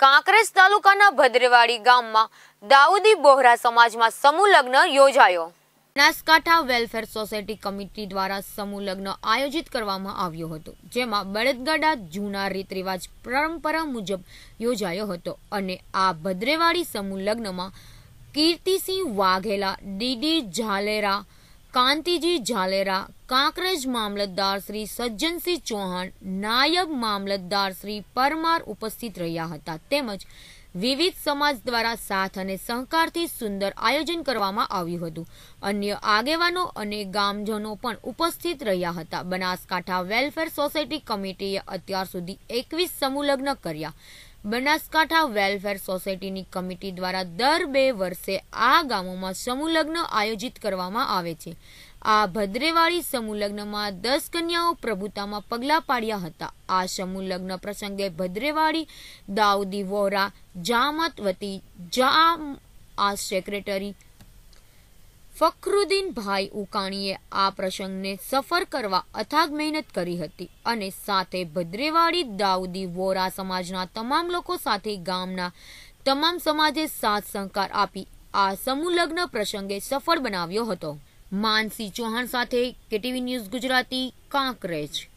કાંકરેજ તાલુકાના ભદ્રેવાડી ગામમાં દાઉદી બોહરા સમાજમાં સમૂહ લગ્ન યોજાયો. બનાસકાંઠા વેલફેર સોસાયટી કમિટી દ્વારા સમૂહ લગ્ન આયોજિત કરવામાં આવ્યો હતો, જેમાં બળદગાડા જૂના રીત રિવાજ પરંપરા મુજબ યોજાયો હતો અને આ ભદ્રેવાડી સમૂહ લગ્નમાં કીર્તિસિંહ વાઘેલા, ડીડી ઝાલેરા કાંતિજી ઝાલેરા, કાંકરેજ મામલતદાર શ્રી સજ્જનસિંહ ચૌહાણ, નાયબ મામલતદાર શ્રી પરમાર ઉપસ્થિત રહ્યા હતા. તેમજ વિવિધ સમાજ દ્વારા સાથ અને સહકારથી સુંદર આયોજન કરવામાં આવ્યું હતું. અન્ય આગેવાનો અને ગામજનો પણ ઉપસ્થિત રહ્યા હતા. બનાસકાંઠા વેલફેર સોસાયટી કમિટીએ અત્યાર સુધી એકવીસ સમૂહ લગ્ન કર્યા. બનાસકાંઠા વેલફેર સોસાયટીની કમિટી દ્વારા દર બે વર્ષે આ ગામોમાં સમૂહલગ્ન આયોજિત કરવામાં આવે છે. આ ભદ્રેવાળી સમૂહલગ્નમાં દસ કન્યાઓ પ્રભુતામાં પગલાં પાડ્યા હતા. આ સમૂહલગ્ન પ્રસંગે ભદ્રેવાળી, દાઉદી વોરા, જામત વતી, જામ આ સેક્રેટરી ફખરુદ્દીનભાઈ ઉકાણીએ આ પ્રસંગને સફર કરવા અથાગ મહેનત કરી હતી અને સાથે ભદ્રેવાડી, દાઉદી, વોરા સમાજના તમામ લોકો સાથે ગામના તમામ સમાજે સાથ સહકાર આપી આ સમૂહ પ્રસંગે સફળ બનાવ્યો હતો. માનસી ચૌહાણ સાથે કેટીવી ન્યૂઝ ગુજરાતી, કાંકરેજ.